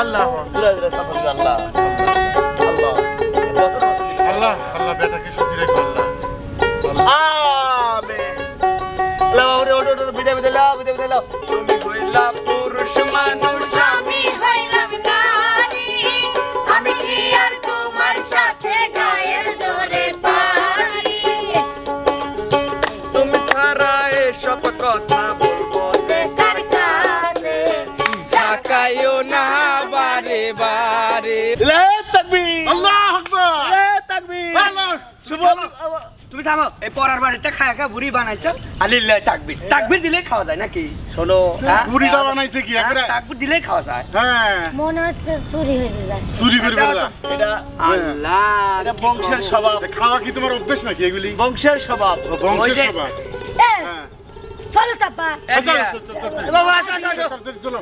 আল্লাহ। তুমি থামো এই পরার বাড়িতে খায় খা বুড়ি বানাইছো। আলিল্লাহ তাকবির। তাকবির দিলেই খাওয়া যায় নাকি? শোনো হ্যাঁ? বুড়িটা বানাইছে কি? একবারে তাকবির দিলেই খাওয়া যায়। হ্যাঁ। মনে হচ্ছে চুরি হয়ে যাচ্ছে চুরি করে বেলা এটা আল্লাহ এটা বংশের স্বভাব। খাওয়া কি তোমার অভ্যেস নাকি এগুলি? বংশের স্বভাব। হ্যাঁ চলো চাপা। বাবা, আসো, আসো, চলো।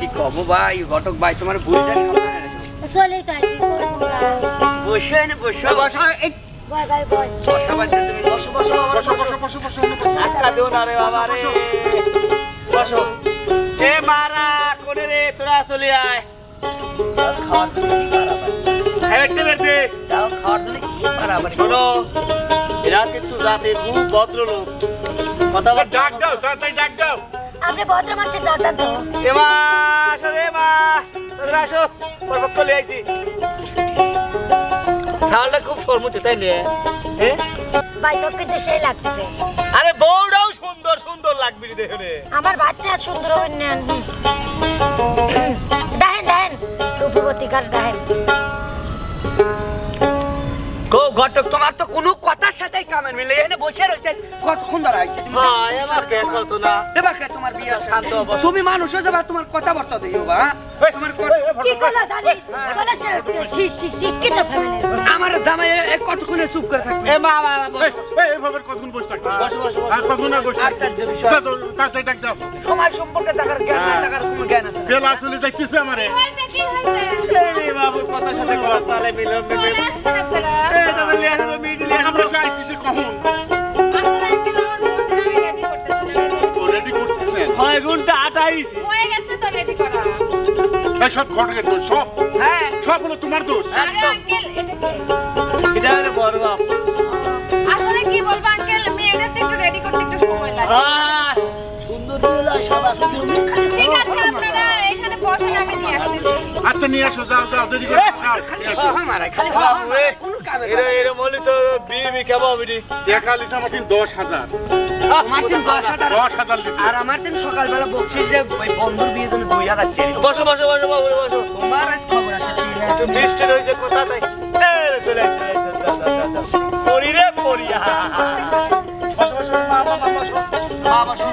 কি কব ভাই ঘটক ভাই তোমার চলে বসে বসে। বসো এই। তোরা চলে আয়। খাওয়ার জন্য কি? শোনো এরা কিন্তু জাতে খুব ভদ্রলোক। কথা বল। ডাক দাও তাড়াতাড়ি ডাক দাও। আপনি ভদ্র মানুষের দাদা তো। এ মা আসো রে মা তোরা আসো পরপক্ষ লিয়ে আইছি। ছালটা খুব শর্মুতে তাই নিয়ে হ্যাঁ ভাই তো কিন্তু সেই লাগতেছে। আরে বউটাও সুন্দর সুন্দর লাগবি রে দেখে নে। আমার বাচ্চা সুন্দর হবেন নেন ডাহেন ডাহেন রূপবতীকার ডাহেন গো ঘটক তোমার তো কোনো কথার সাথে কামের মিলে। এখানে বসে রয়েছে কতক্ষণ ধরে আইছে? ভাই আমাকে কত না? দেবা কে তোমার বিয়ে শান্ত হও, বসো। তুমি মানুষ হয়ে যাবা তোমার কথাবার্তা দিও বা তোমার কথা- কি করল জানিস? শি- শি- শিক্ষিত ফ্যামিলি আমার জামাই এ কতক্ষণে চুপ করে থাকবে? এ মা মা এই, এই, এইভাবে কতক্ষণ বসে থাকবে? বসো, বসো, বসো। আর কতক্ষণ আর বসে থাকবে? আশ্চর্য বিষয়। তা তো, তাড়াতাড়ি ডাক দাও সময় সম্পর্কে থাকার জ্ঞান হ্যাঁ। থাকার কোনো জ্ঞান আছে না। বেলা চলে দেখতেছে আমারে। এই বাবু কথার সাথে কথা লে মিলন দেবে তো বলি আসলে মিডিল আমরা সে আইসি সে কখন? রেডি ছয় ঘণ্টা এই সব ঘটকের দোষ সব? হ্যাঁ। সব হলো তোমার দোষ? এটা হলো বড় বাপ। আসলে কি বলব আঙ্কেল মেয়েদের একটু রেডি করতে একটু সময় লাগে। আহ, সুন্দর মেয়েরা সাদা সুন্দর ঠিক আছে আপনারা এখানে বসেন আমি নিয়ে আসতেছি। আচ্ছা নিয়ে আসো যাও যাও দেরি করে। যাও, খালি নিয়ে হ আসো। হ মারাই, খালি বাবু, এরা এরা বলি তো বিয়ে খাব বিডি টাকা লিছে আমার তিন দশ হাজার। আমার তিন দশ হাজার। দশ হাজার আর আমার তিন সকালবেলা বকশিস যে ওই বন্ধুর বিয়ে জন্য দুই হাজার চেয়ে বসো বসো বসো বাবু বসো। তোমার আজ খবর আছে একটু হাজার। রয়েছে কোথা তাই? চলে আসছে, রে। বসো বসো মা বসো। মা বসো।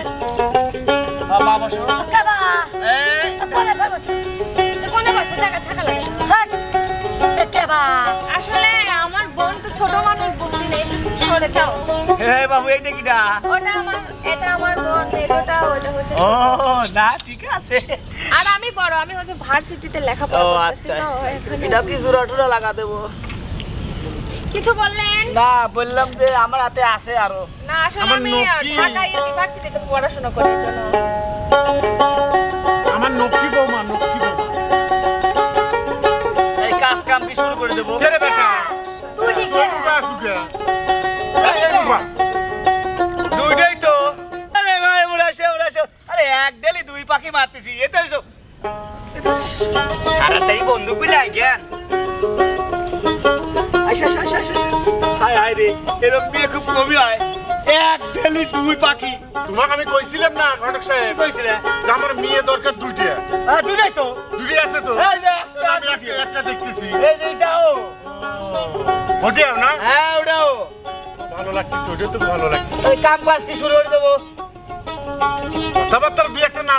মা বসো। এই কোনে বসে। কোনে বসে? লাগে। হাট। কেবা নেই সরে যাও। হে বাবু এইটা কিটা? ওটা আমার এটা আমার বোন এটা ওটা হচ্ছে ও না ঠিক আছে। আর আমি বড় আমি হচ্ছে ভার্সিটিতে লেখাপড়া ও আচ্ছা। এটা কি জোড়া টুরা লাগা দেবো? কিছু বললেন? না বললাম যে আমার হাতে আছে আরও। না আসলে আমি ঢাকা ইউনিভার্সিটিতে পড়াশোনা করি এর জন্য। আমার নকি বৌমা নকি বৌমা। এই কাজ কাম কি শুরু করে দেবো? পাখি মারতেছি এতে তাড়াতাড়ি বন্দুক বিলে আই জ্ঞান আইসা আইসা আইসা আইসা হায় হায় রে এরকম বিয়ে খুব কমই হয়। এক ডেলি দুই পাখি। তোমাকে আমি কইছিলাম না ঘটক সাহেব? কইছিলে? যে আমার মেয়ে দরকার দুইটা। হ্যাঁ দুইটাই তো। দুইটাই আছে তো? এই যে আমি একটা একটা দেখতেছি। এই যে এটাও ওটাও না? হ্যাঁ ওটাও। ভালো লাগতেছে ওটা তো ভালো লাগতেছে। ওই কাম কাজটি শুরু করে দেবো। তারপর তার দুই একটা না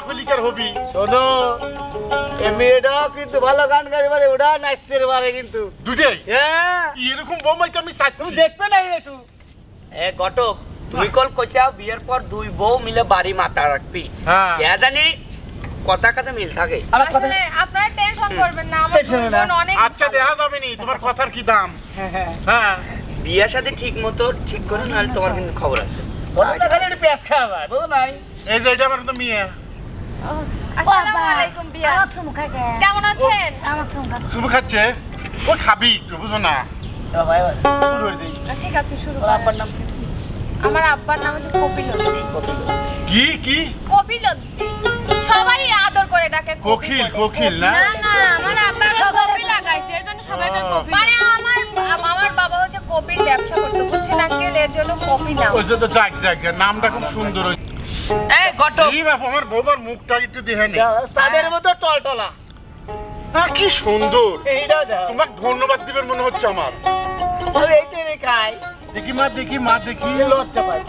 হবি? শোনো এ মেয়েটাও কিন্তু ভালো গান পারে ওটা নাচতে পারে কিন্তু। দুইটাই? হ্যাঁ। এরকম বৌমাই তো আমি তুমি দেখবে না একটু। এ ঘটক তুই কল কইছাও বিয়ের পর দুই বউ মিলে বাড়ি মাথা রাখবি। হ্যাঁ। জানি কথা কথা মিল থাকে। আসলে আপনারা টেনশন করবেন না আমার অনেক আচ্ছা দেখা যাবে নি তোমার কথার কি দাম? হ্যাঁ হ্যাঁ। হ্যাঁ। বিয়ের সাথে ঠিক মতো ঠিক করে নাহলে তোমার কিন্তু খবর আছে। বলো না খালি একটু পেঁয়াজ খাওয়া বুঝো নাই। এই যে এটা আমার তো মেয়ে। আসসালামু আলাইকুম বিয়া। আমার কেমন আছেন? আমার চুমু খাচ্ছে। ও খাবি একটু বুঝো না। শুরু করে দিই। ঠিক আছে শুরু আব্বার নাম আমার আব্বার নাম হচ্ছে কপিলদ্দি কি কি? কপিলদ্দি সবাই আদর করে ডাকে কোকিল কোকিল না? না না আমার আব্বার সবাই কপি লাগাইছে এর জন্য সবাই কপি মানে আমার আমার বাবা হচ্ছে কপির ব্যবসা করতে বুঝছেন আঙ্কেল? এর জন্য কপি নাম। ওই জন্য যাক যাক নামটা খুব সুন্দর হয়েছে। এই ঘটক এই বাপ আমার বৌমার মুখটা একটু দেখে নি। চাঁদের মতো টলটলা। আহ, কি সুন্দর। এইটা দাও তোমাকে ধন্যবাদ দিবেন মনে হচ্ছে আমার। আমি এই তেরে খাই। দেখি মা দেখি মা দেখি। লজ্জা পাই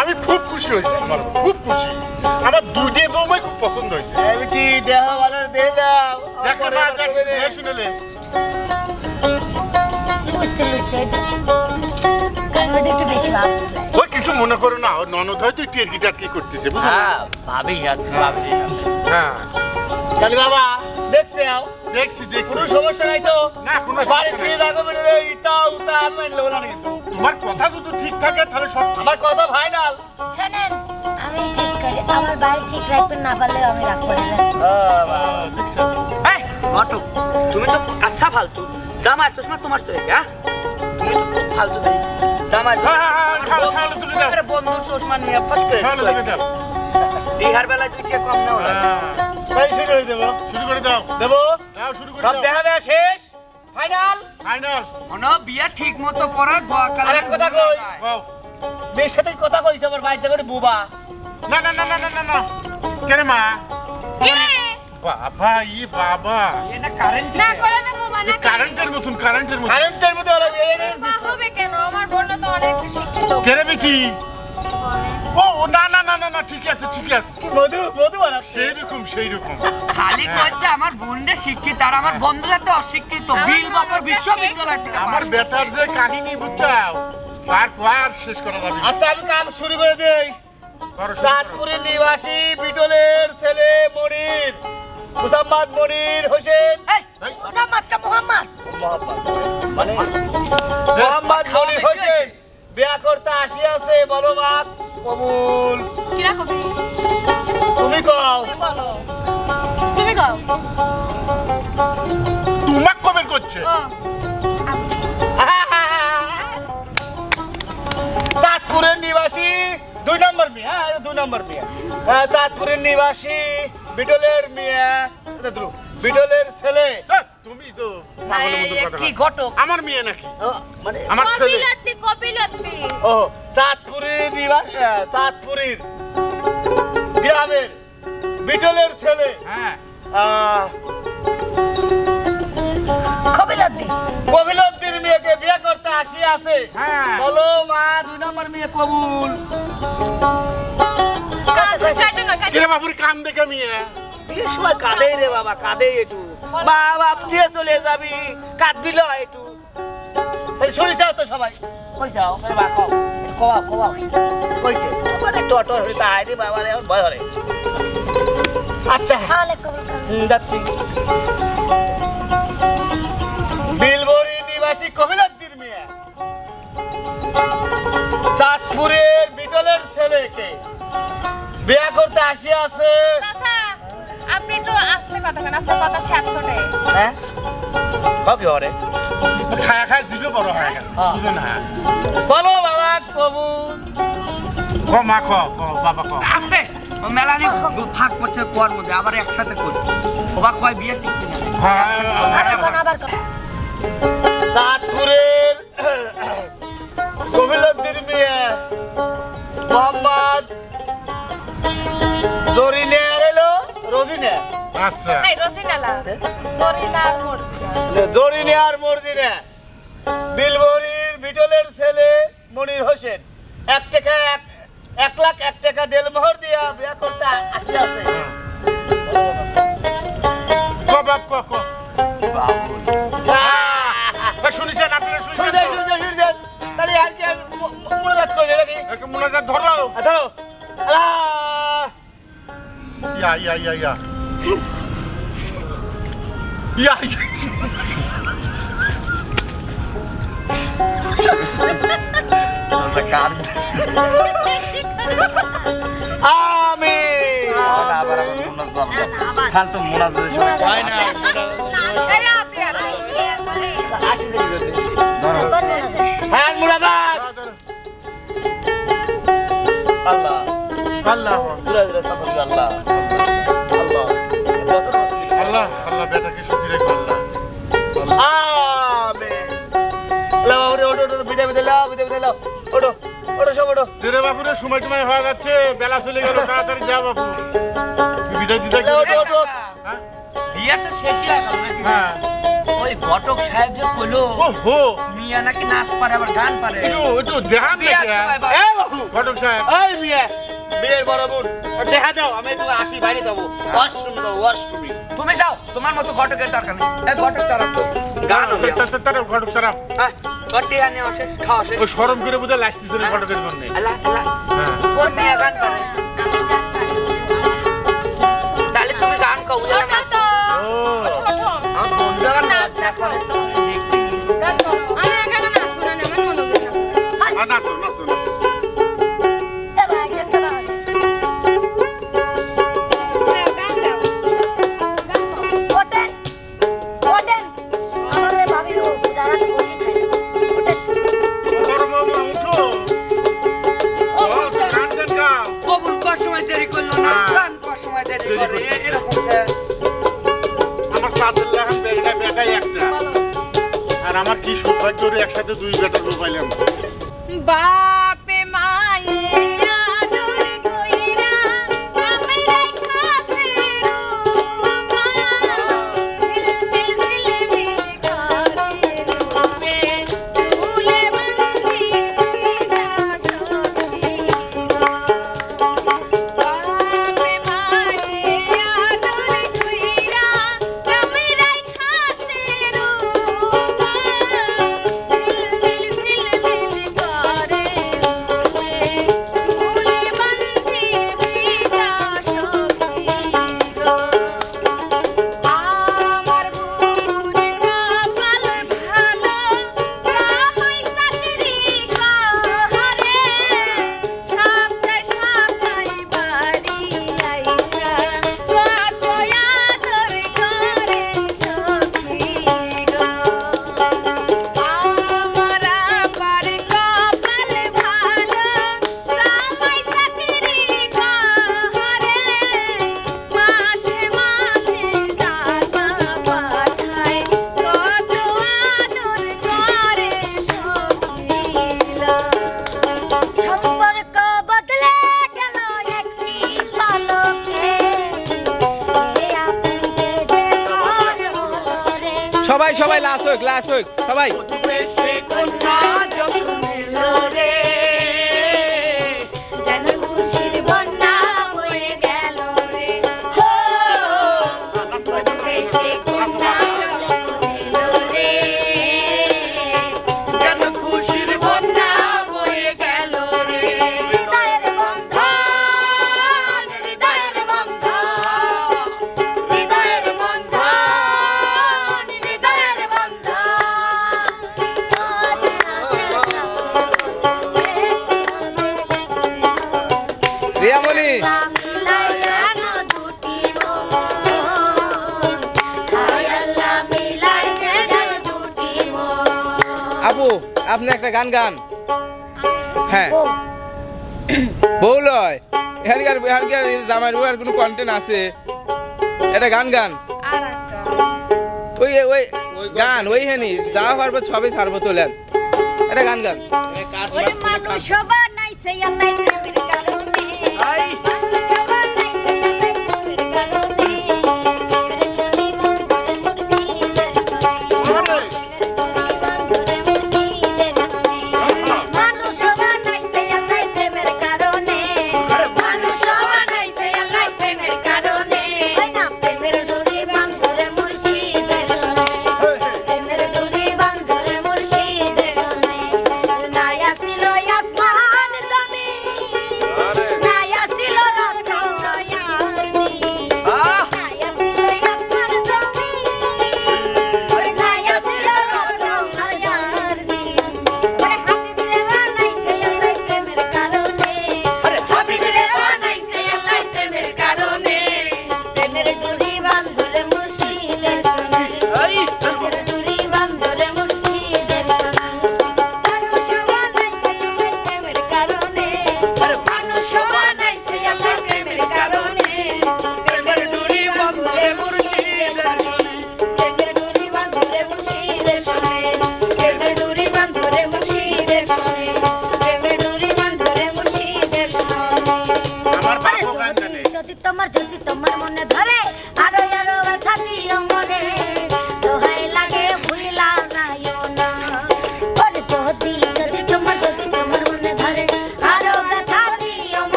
আমি খুব খুশি হয়েছি আমার খুব খুশি। আমার দুইটি বৌমাই খুব পছন্দ হয়েছে। এমটি দেহ ভালো দিলাম দেখ না। দেখ দেখে শুনেলে বুঝতে বুঝতে একটু বেশি ভাব? ওই কিছু মনে করো না ওর ননদ হয়তো একটু এরকি টাটকি করতেছে বুঝছ হ্যাঁ ভাবি যাচ্ছে ভাবি হ্যাঁ। তাহলে বাবা দেখছে আও। দেখছি দেখছি। কোনো সমস্যা নাই তো? না, কোনো বাড়ি নাই। দেখো মেরে ইতা উতা আমি মানলো না কিন্তু। তোমার কথা যদি ঠিক থাকে তাহলে সব। আমার কথা ফাইনাল। শোনেন আমি ঠিক করি। আমার বাড়ি ঠিক রাখবেন না পারলে আমি রাগ করে দেব। আহ, দেখছ? এই ঘটক তুমি তো আচ্ছা ফালতু। জামার চশমা তোমার চোখে হ্যাঁ? তুমি তো খুব ফালতু ভাই হ্যাঁ, হ্যাঁ, হ্যাঁ। বন্ধুর চশমা নিয়ে ফাঁস করে। বিহার বেলায় দুই টাকা কম শুরু করে দেবো। শুরু করে দাও। দেবো? দাও শুরু করে সব দেখা দেয়া শেষ? ফাইনাল ফাইনাল মনে বিয়া ঠিক মতো পড়ার দোয়া কালে আরেক কথা কই। মেয়ের সাথে কথা কইছে আমার বাড়িতে করে বুবা। না না না না না না না। কেন মা? বাবা ই বাবা। এটা কারেন্ট না করে দেবো মানে কারেন্টের মতন কারেন্টের মতন। কারেন্টের বিয়ে হবে কেন? আমার বোন তো অনেক শিক্ষিত কেরে বেটি ও ও, না না না না না ঠিক আছে ঠিক আছে। মধু মধু বানাচ্ছে সেই রকম সেই রকম খালি হ্যাঁ। কইছে আমার বোনটা শিক্ষিত আর আমার বন্ধুরা তো অশিক্ষিত। বিল বাবর বিশ্ববিদ্যালয় থেকে আমার বেটার যে কাহিনী বুঝছাও তার আর শেষ করা যাবে। আচ্ছা আমি কাম শুরু করে দেই। নিবাসী বিটলের ছেলে মনির। মুসাম্মদ মনির হোসেন। এই, এই, মোহাম্মদ? মানে মোহাম্মদ মনির হোসেন। বিয়া করতে আসি আছে বলো বাপ কবুল তুমি কও। তুমি কও। তোমাক কবে করছে। চাঁদপুরের নিবাসী দুই নম্বর মেয়ে হ্যাঁ দুই নম্বর মেয়ে। হ্যাঁ, চাঁদপুরের নিবাসী। বিটলের মেয়ে বিটলের ছেলে। হ্যাঁ, তুমি তো কি। ঘটক? আমার মেয়ে নাকি? ও, মানে আমার ছেলে। কপিলদ্দি কপিলদ্দি ও চাঁদপুরের নিবাস চাঁদপুরের গ্রামের বিটলের ছেলে। হ্যাঁ। আহ, কবিলদ্দি কবিলদ্দির মেয়েকে বিয়ে করতে আসি আছে হ্যাঁ। বলো মা দুই নম্বর মেয়ে কবুল। কিরে বাবুর কাম দেখে মেয়ে? বিয়ের সময় কাঁদেই রে বাবা কাঁদেই একটু। মা বাপ চলে যাবি কাঁদবি ল একটু। শুনি যাও তো সবাই। কই যাও? বা কও। কওয়া কওয়া কইছে? একটু অটো হই তাই রে বাবা রে ভয় হরে আচ্ছা। যাচ্ছি। বিলবরি নিবাসী কবিলাদ্দির মেয়ে। চাঁদপুরের বিটলের ছেলেকে বিয়ে করতে আসি আছে। আপনি একটু আস্তে কথা কেন আপনার কথা ছ্যাপছটে হ্যাঁ? কবে হরে খায়া খায় জিভে বড় হয়ে গেছে হ্যাঁ। বলো বাবা কবু। ক মা ক ক বাবা ক। আসতে! ও মেলানি ভাগ করছে কোয়ার মধ্যে আবার একসাথে করি ওবা কয় বিয়ে ঠিক হ্যাঁ আবার কোন আবার চাঁদপুরের কবিলদ্দির মেয়ে মোহাম্মদ জরিনে আর এলো রোজিনে। আচ্ছা। এই রসিনালা জরিনা আর মরজিনা। জরিনে আর মর্জিনে। বিলবরির বিটলের ছেলে মনির হোসেন। এক টাকা এক এক লাখ এক টাকা দেলমোহর দিয়া বিয়া করতে আসতে আছে। ক বাপ ক ক। এ, শুনেছেন আপনারা শুনছেন শুনছেন শুনছেন তাহলে আর কি মোনাজাত করে নাকি? মোনাজাত ধরো। ধরো। আল্লাহ! ইয়া ইয়া ইয়া ইয়া ইয়া ইয়া। আমিন যাও যাও ফালতু মোনাজাত হয় না আল্লাহ জোরে জোরে সালাম দিও আল্লাহ। আল্লাহ। আল্লাহ আল্লাহ বেটাকে সুখী রেখো আল্লাহ। আমিন। লাও ওরে ওটো ওটো বিদায় বিদায় লাও বিদায় বিদায় লাও। ওটো ওটো সব ওটো রে বাপুরে সময় হয়ে যাচ্ছে বেলা চলে গেল তাড়াতাড়ি যা বাপু। বিদায় দিতে লাও, ওটো ওটো হ্যাঁ? তো শেষই হয়ে গেল নাকি? হ্যাঁ। ওই ঘটক সাহেব যে কইলো ও হো মিয়া নাকি নাচ পারে আবার গান পারে। একটু একটু দেখান দেখে এ বাবু ঘটক সাহেব। এই মিয়া। বিয়ের বড় বোন দেখা দাও আমি একটু আসি বাইরে যাব ওয়াশরুমে যাব ওয়াশরুমে তুমি যাও তোমার মতো ঘটকের দরকার নেই। এই ঘটক তারা তো গান তারা ঘটক তারা। হ্যাঁ গটি আনে অশেষ খাওয়া শেষ। ওই সরম করে বোধহয় লাগতেছিল ঘটকের জন্য। আল্লাহ আল্লাহ। হ্যাঁ। ওর মেয়ে গান পারে তাহলে তুমি গান কাও বুঝলে না। তো। ও আমার বন্ধু নাচ করে। তো দেখতে গান করো আমি এখানে নাচবো না আমার মনে হবে না নাচো নাচো। সবাই সবাই লাস হোক লাস হোক সবাই একটা গান গান। হ্যাঁ। বউ। লয়। এখানকার এখানকার জামাই আর কোনো কন্টেন্ট আছে? এটা গান গান। ওই ওই গান ওই হেনি যা পারব সবই ছাড়বো তোলেন। এটা গান গান। মানুষ সবার নাই সেই আল্লাহ প্রেমের কারণে।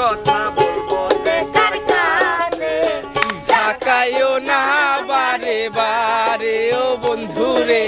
কথা বলব যে কার কাছে ঝাঁকাইও না বারে বারে ও বন্ধুরে।